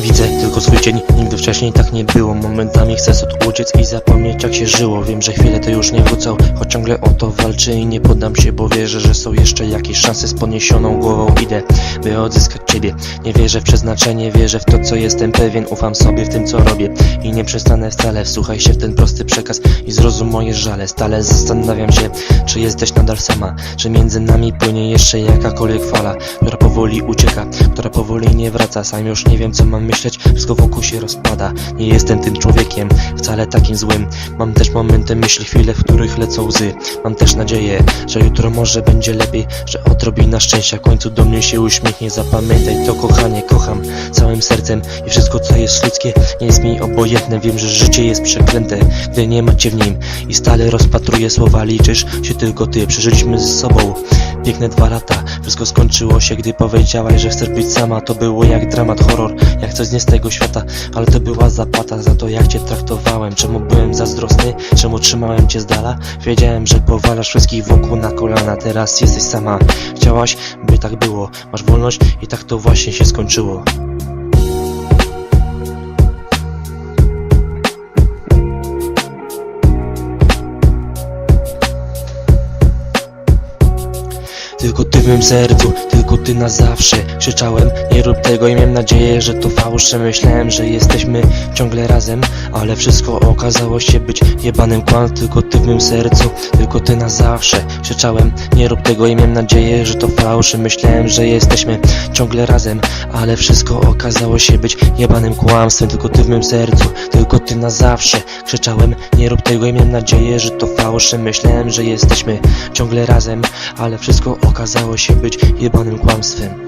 Widzę tylko swój cień, nigdy wcześniej tak nie było. Momentami chcę stąd uciec i zapomnieć jak się żyło. Wiem, że chwile to już nie wrócą, choć ciągle o to walczę I nie poddam się, bo wierzę, że są jeszcze jakieś szanse Z podniesioną głową. Idę, by odzyskać ciebie. Nie wierzę w przeznaczenie, wierzę w to co jestem pewien. Ufam sobie w tym co robię. I nie przestanę wcale. Wsłuchaj się w ten prosty przekaz i zrozum moje żale. Stale zastanawiam się, czy jesteś nadal sama. Czy między nami płynie jeszcze jakakolwiek fala Która powoli ucieka, która powoli nie wraca. Sam już nie wiem co mam myśleć, wszystko wokół się rozpada. Nie jestem tym człowiekiem, wcale takim złym. Mam też momenty myśli, chwile, w których lecą łzy. Mam też nadzieję, że jutro może będzie lepiej Że odrobina szczęścia w końcu do mnie się uśmiechnie Zapamiętaj to kochanie, kocham całym sercem I wszystko co jest ludzkie nie jest mi obojętne. Wiem, że życie jest przeklęte, gdy nie ma cię w nim. I stale rozpatruję słowa, liczysz się tylko ty. Przeżyliśmy ze sobą piękne dwa lata. Wszystko skończyło się, gdy powiedziałaś, że chcesz być sama. To było jak dramat, horror, jak coś nie z tego świata. Ale to była zapłata za to, jak cię traktowałem. Czemu byłem zazdrosny, czemu trzymałem cię z dala? Wiedziałem, że powalasz wszystkich wokół na kolana. Teraz jesteś sama, chciałaś, by tak było. Masz wolność i tak to właśnie się skończyło Tylko ty w mym sercu, tylko ty na zawsze Krzyczałem, nie rób tego i miałem nadzieję, że to fałsze. Myślałem, że jesteśmy ciągle razem Ale wszystko okazało się być jebanym kłam. Tylko ty w mym sercu, tylko ty na zawsze Krzyczałem, nie rób tego i miałem nadzieję, że to fałsze. Myślałem, że jesteśmy ciągle razem Ale wszystko okazało się być jebanym kłamstwem. Tylko ty w mym sercu, tylko ty na zawsze Krzyczałem, nie rób tego i miałem nadzieję, że to fałsze. Myślałem, że jesteśmy ciągle razem Ale wszystko okazało się być jebanym kłamstwem